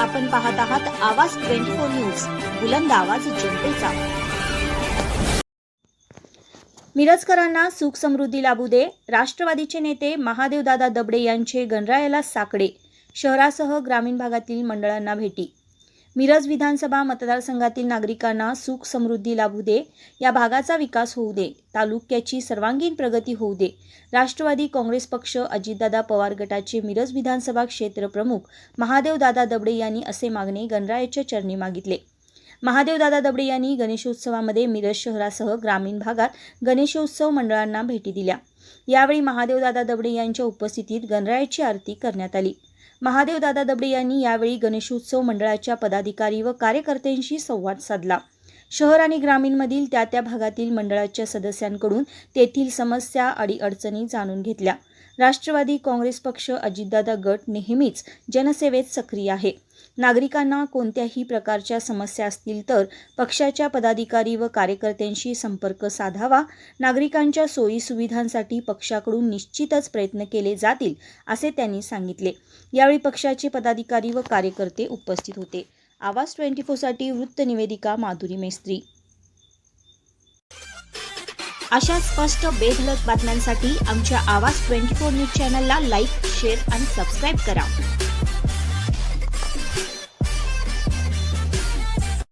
आपण पाहत आहात आवाज ट्वेंटी फोर न्यूज बुलंद आवाज जनतेचा. मिरजकरांना सुख समृद्धी लाभू दे राष्ट्रवादीचे नेते महादेवदादा दबडे यांचे गणरायाला साकडे. शहरासह ग्रामीण भागातील मंडळांना भेटी. मिरज विधानसभा मतदारसंघातील नागरिकांना सुख समृद्धी लाभू दे या भागाचा विकास होऊ दे तालुक्याची सर्वांगीण प्रगती होऊ दे. राष्ट्रवादी काँग्रेस पक्ष अजितदादा पवार गटाचे मिरज विधानसभा क्षेत्र प्रमुख महादेवदादा दबडे यांनी असे मागणे गणरायाच्या चरणी मागितले. महादेवदादा दबडे यांनी गणेशोत्सवामध्ये मिरज शहरासह ग्रामीण भागात गणेशोत्सव मंडळांना भेटी दिल्या. यावेळी महादेवदादा दबडे यांच्या उपस्थितीत गणरायाची आरती करण्यात आली. महादेवदादा दबडे यांनी यावेळी गणेशोत्सव मंडळाच्या पदाधिकारी व कार्यकर्त्यांशी संवाद साधला. शहर आणि ग्रामीणमधील त्या त्या भागातील मंडळाच्या सदस्यांकडून तेथील समस्या अडीअडचणी जाणून घेतल्या. राष्ट्रवादी काँग्रेस पक्ष अजितदादा गट नेहमीच जनसेवेत सक्रिय आहे. नागरिकांना कोणत्याही प्रकारच्या समस्या असतील तर पक्षाच्या पदाधिकारी व कार्यकर्त्यांशी संपर्क साधावा. नागरिकांच्या सोयीसुविधांसाठी पक्षाकडून निश्चितच प्रयत्न केले जातील असे त्यांनी सांगितले. यावेळी पक्षाचे पदाधिकारी व कार्यकर्ते उपस्थित होते. आवाज ट्वेंटी फोरसाठी वृत्तनिवेदिका माधुरी मेस्त्री. अशा स्पष्ट बेधलक बातम्यांसाठी आमच्या आवाज ट्वेंटी फोर न्यूज चॅनलला लाईक शेअर आणि सबस्क्राईब करा.